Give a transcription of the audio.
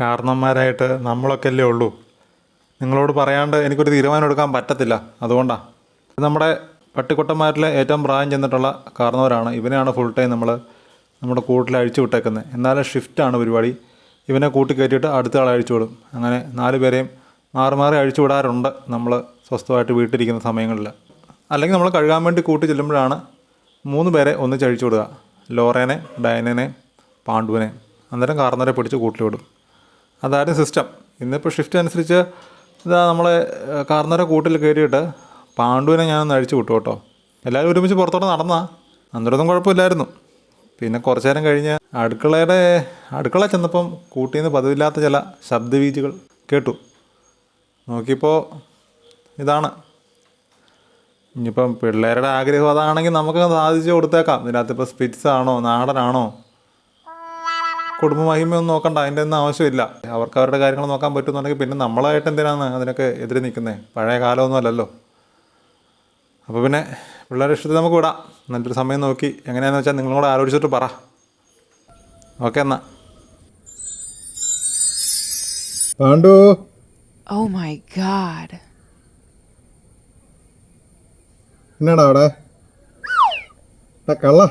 കാരണന്മാരായിട്ട് നമ്മളൊക്കെ അല്ലേ ഉള്ളൂ. നിങ്ങളോട് പറയാണ്ട് എനിക്കൊരു തീരുമാനം എടുക്കാൻ പറ്റത്തില്ല അതുകൊണ്ടാണ് നമ്മുടെ പട്ടിക്കുട്ടന്മാരിലെ ഏറ്റവും പ്രായം ചെന്നിട്ടുള്ള കാരണവരാണ്. ഇവനെയാണ് ഫുൾ ടൈം നമ്മൾ നമ്മുടെ കൂട്ടിൽ അഴിച്ചു വിട്ടേക്കുന്നത് എന്നാലും ഷിഫ്റ്റാണ് പരിപാടി. ഇവനെ കൂട്ടി കയറ്റിയിട്ട് അടുത്ത ആളെ അഴിച്ചു വിടും. അങ്ങനെ നാല് പേരെയും മാറി മാറി അഴിച്ചു വിടാറുണ്ട് നമ്മൾ സ്വസ്ഥമായിട്ട് വീട്ടിലിരിക്കുന്ന സമയങ്ങളിൽ അല്ലെങ്കിൽ നമ്മൾ കഴുകാൻ വേണ്ടി കൂട്ടി ചെല്ലുമ്പോഴാണ് മൂന്ന് പേരെ ഒന്നിച്ച് അഴിച്ചു വിടുക. ലോറേനെ ഡയനനെ പാണ്ഡുവിനെ. അന്നേരം കാർന്നവരെ പിടിച്ച് കൂട്ടിൽ വിടും. അതായിരുന്നു സിസ്റ്റം ഇന്നിപ്പോൾ ഷിഫ്റ്റ് അനുസരിച്ച് ഇതാ നമ്മളെ കാർന്നര കൂട്ടിൽ കയറിയിട്ട് പാണ്ഡുവിനെ ഞാനൊന്ന് അഴിച്ചു വിട്ടു കേട്ടോ. എല്ലാവരും ഒരുമിച്ച് പുറത്തോട്ട് നടന്നാ. അന്നേരമൊന്നും കുഴപ്പമില്ലായിരുന്നു. പിന്നെ കുറച്ചു നേരം കഴിഞ്ഞ് അടുക്കളയുടെ അടുക്കള ചെന്നപ്പം കൂട്ടിൽ നിന്ന് പതിവില്ലാത്ത ചില ശബ്ദവീചികൾ കേട്ടു. നോക്കിയപ്പോൾ ഇതാണ്. ഇനിയിപ്പം പിള്ളേരുടെ ആഗ്രഹം അതാണെങ്കിൽ നമുക്ക് സാധിച്ചു കൊടുത്തേക്കാം. ഇതിനകത്ത് ഇപ്പോൾ സ്പിറ്റ്സ് ആണോ നാടനാണോ കുടുംബ മഹിമയൊന്നും നോക്കണ്ട അതിന്റെ ഒന്നും ആവശ്യമില്ല. അവർക്ക് അവരുടെ കാര്യങ്ങൾ നോക്കാൻ പറ്റുന്നുണ്ടെങ്കിൽ പിന്നെ നമ്മളായിട്ട് എന്തിനാണ് അതിനൊക്കെ എതിരെ നിൽക്കുന്നത് പഴയ കാലമൊന്നും അല്ലല്ലോ. അപ്പോൾ പിന്നെ പിള്ളേരുടെ ഇഷ്ടത്തിൽ നമുക്ക് വിടാം. നല്ലൊരു സമയം നോക്കി എങ്ങനെയാണെന്ന് വെച്ചാൽ നിങ്ങളും കൂടെ ആലോചിച്ചിട്ട് പറ. ഓക്കെ എന്നാ. പാണ്ഡു. ഓ മൈ ഗാഡ് എന്നാടാ അവിടെ? കള്ള.